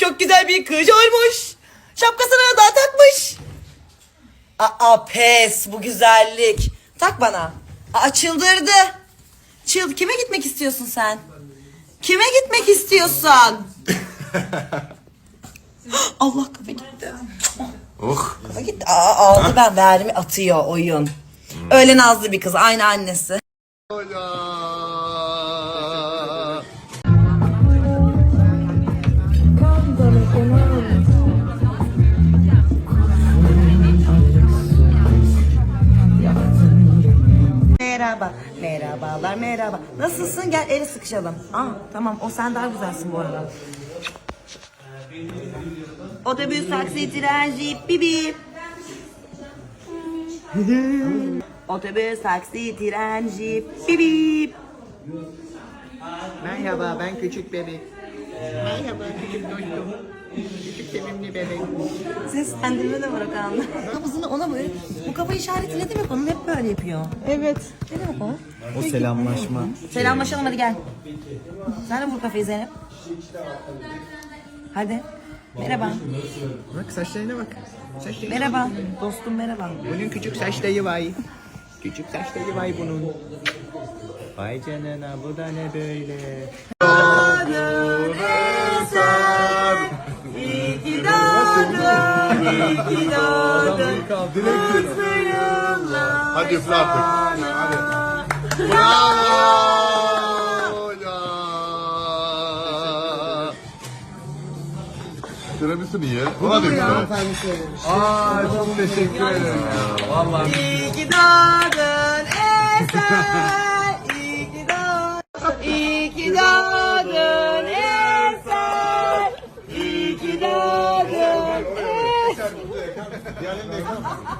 Çok güzel bir kız olmuş. Şapkasını da takmış. Aa pes bu güzellik. Tak bana. Aa çıldırdı. Çıl kime gitmek istiyorsun sen? Kime gitmek istiyorsun? Allah kafa gitti. Oh. Kafa gitti. Aa, aldı ben verimi atıyor oyun. Öyle nazlı bir kız aynı annesi. Merhaba, merhabalar, merhaba. Nasılsın? Gel el sıkışalım. Aa, tamam, o sen daha güzelsin bu arada. Otobüs, taksi, tren, jip, bibi. Otobüs, taksi, tren, jip, bibi. Merhaba ben küçük bebek. Merhaba küçük dostum. Sevimli bebek. Seslendirme de Okan'da. Kafasını ona böyle, bu kafa işareti ne demek onun hep böyle yapıyor. Evet. Ne demek o? O selamlaşma. Selamlaşalım hadi gel. Sen de vur kafayı Zeynep. Hadi. Merhaba. Bak saçlarına bak. Saçları. Merhaba. Dostum merhaba. Bunun küçük saçları var. Küçük saçları var bunun. Vay canına bu da ne böyle. Mutlu yıllar Hadi üfle artık. Bravo. Ya. Tiramisu niye? Ona da güzel. Aa çok teşekkür ederim ya. Vallahi. İyi ki doğdun Eser.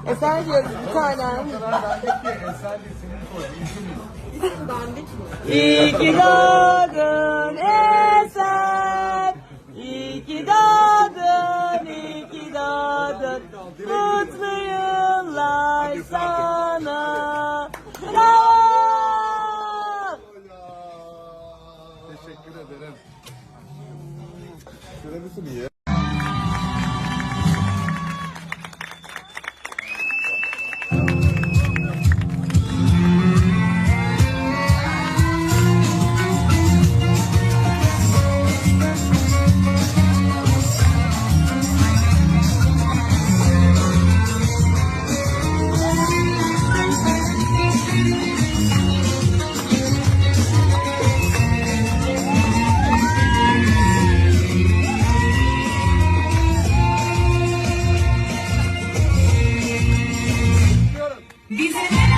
Eser. Diyorum bir tanem. İyi ki doğdun Eser. İyi ki doğdun, iyi ki doğdun. Mutlu yıllar sana. Teşekkür ederim. Tiramisu niye? Dice...